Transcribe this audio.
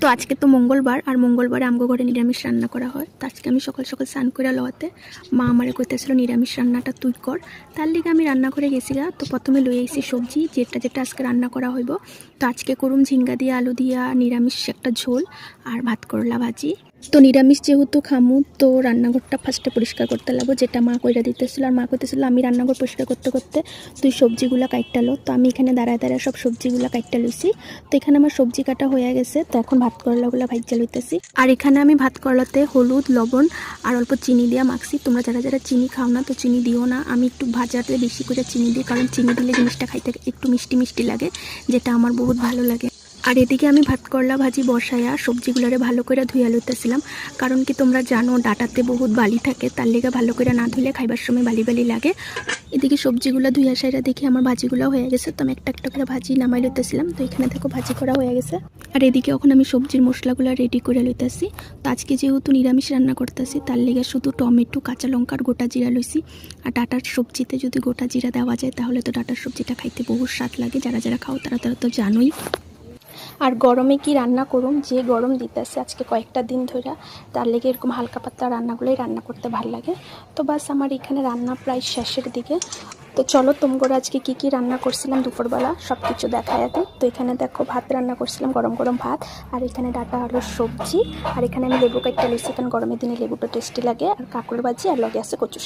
তো আজকে তো মঙ্গলবার, আর মঙ্গলবারে আমগো ঘরে নিরামিষ রান্না করা হয়। তো আজকে আমি সকাল সকাল স্নান করে লওয়াতে মা আমারে কইতেছিল, নিরামিষ রান্নাটা তুই কর। তার লিগে আমি রান্না করে গেছি গা তো প্রথমে লই আইছি সবজি, যেটা যেটা আজকে রান্না করা হইব। তো আজকে করুম ঝিঙ্গা দিয়ে, আলু দিয়া, নিরামিষ একটা ঝোল, আর ভাত করলা ভাজি। তো নিরামিষ যেহেতু খামু, তো রান্নাঘরটা ফার্স্টে পরিষ্কার করতে লাগবো। যেটা মা কইরা দিতেছিল আর মা কইতেছিল, আমি রান্নাঘর পরিষ্কার করতে করতে তুই সবজিগুলো কাইটালো তো আমি এখানে দাঁড়ায় দাঁড়ায় সব সবজিগুলো কাইটা লইছি। তো এখানে আমার সবজি কাটা হয়ে গেছে, তো এখন ভাত করলাগুলো ভাইজা লইতেছি। আর এখানে আমি ভাত করলাতে হলুদ, লবণ আর অল্প চিনি দিয়া মাখছি। তোমরা যারা যারা চিনি খাও না, তো চিনি দিও না। আমি একটু ভাজাতে বেশি করে চিনি দিই, কারণ চিনি দিলে জিনিসটা খাইতে একটু মিষ্টি মিষ্টি লাগে, যেটা আমার বহুত ভালো লাগে। আর এদিকে আমি ভাত, করলা ভাজি বসায়া সবজিগুলোরে ভালো করে ধুইয়া লইতেছিলাম। কারণ কি তোমরা জানো, ডাটাতে বহুত বালি থাকে, তার লেগে ভালো করে না ধুইলে খাইবার সময় বালি বালি লাগে। এদিকে সবজিগুলো ধুইয়া সাইরা দেখি আমার ভাজিগুলো হয়ে গেছে, তো আমি একটা একটা করে ভাজি নামাই লইতেছিলাম, তো এখানে দেখো ভাজি করা হয়ে গেছে। আর এদিকে এখন আমি সবজির মশলাগুলো রেডি করে লইতেছি। তো আজকে যেহেতু নিরামিষ রান্না করতেছি, তার লেগে শুধু টমেটো, কাঁচা লঙ্কা আর গোটা জিরা লইছি। আর ডাটার সবজিতে যদি গোটা জিরা দেওয়া যায়, তাহলে তো ডাটার সবজিটা খাইতে বহুত স্বাদ লাগে। যারা যারা খাও, তারা তারা তো জানোই। আর গরমে কি রান্না করুম? যে গরম দিতেছে আজকে কয়েকটা দিন ধরে তার লেগে এরকম হালকা পাতলা রান্নাগুলোই রান্না করতে ভালো লাগে। তো বাস আমার এখানে রান্না প্রায় শেষের দিকে। তো চলো তোমরা আজকে কি কি রান্না করছিলাম দুপুরবেলা সব কিছু দেখা দিই তো এখানে দেখো ভাত রান্না করছিলাম, গরম গরম ভাত। আর এখানে ডাটা আলুর সবজি। আর এখানে আমি লেবু কাটটা লইছি কারণ গরমের দিনে লেবুটা টেস্টি লাগে। আর কাকুর ভাজি আর লগে আছে কচুর